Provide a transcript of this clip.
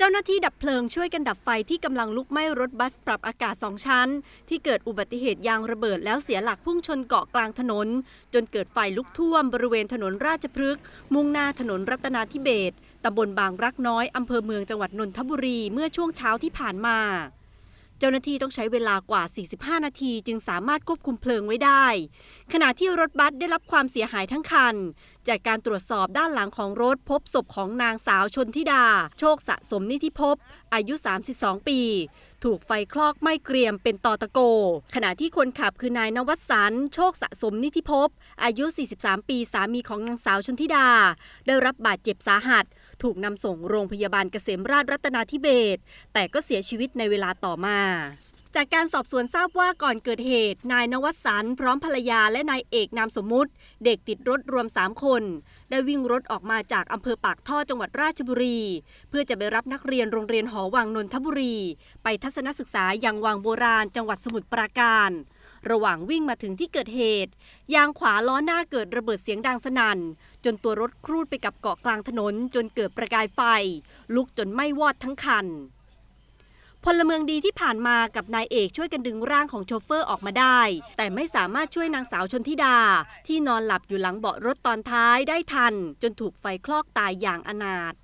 เจ้าหน้าที่ดับเพลิงช่วยกันดับไฟที่กำลังลุกไหม้รถบัสปรับอากาศสองชั้น ที่เกิดอุบัติเหตุยางระเบิดแล้วเสียหลักพุ่งชนเกาะกลางถนน จนเกิดไฟลุกท่วมบริเวณถนนราชพฤกษ์มุ่งหน้าถนนรัตนาธิเบศตำบลบางรักน้อยอำเภอเมืองจังหวัดนนทบุรีเมื่อช่วงเช้าที่ผ่านมา เจ้าหน้าที่ต้องใช้เวลากว่า 45 นาทีจึงสามารถควบคุมเพลิงไว้ได้ ขณะที่รถบัสได้รับความเสียหายทั้งคัน จากการตรวจสอบด้านหลังของรถพบศพของนางสาวชนธิดา โชคสะสมนิธิภพอายุ 32 ปี ถูกไฟคลอกไม้เกรียมเป็นตอตะโก ขณะที่คนขับคือนายนวัตสันโชคสะสมนิธิภพอายุ 43 ปีสามีของนางสาวชนธิดา ได้รับบาดเจ็บสาหัส ถูกนำส่งโรงพยาบาลเกษมราชรัตนาธิเบศแต่ก็เสียชีวิตในเวลาต่อมาจากการสอบสวนทราบว่าก่อนเกิดเหตุ นายนวัสันพร้อมภรรยาและนายเอกนามสมมุติ เด็กติดรถรวม 3 คน ได้วิ่งรถออกมาจากอำเภอปากท่อจังหวัดราชบุรี เพื่อจะไปรับนักเรียนโรงเรียนหอวังนนทบุรี ไปทัศนศึกษายังวังโบราณจังหวัดสมุทรปราการ ระหว่างวิ่งมาถึงที่เกิดเหตุ ยางขวาล้อหน้าเกิดระเบิดเสียงดังสนั่น จนตัวรถครูดไปกับเกาะกลางถนน จนเกิดประกายไฟ ลุกจนไหม้วอดทั้งคันพลเมืองดีที่ผ่านมากับนายเอกช่วยกันดึงร่างของโชเฟอร์ออกมาได้ แต่ไม่สามารถช่วยนางสาวชนธิดา ที่นอนหลับอยู่หลังเบาะรถตอนท้ายได้ทัน จนถูกไฟคลอกตายอย่างอนาถ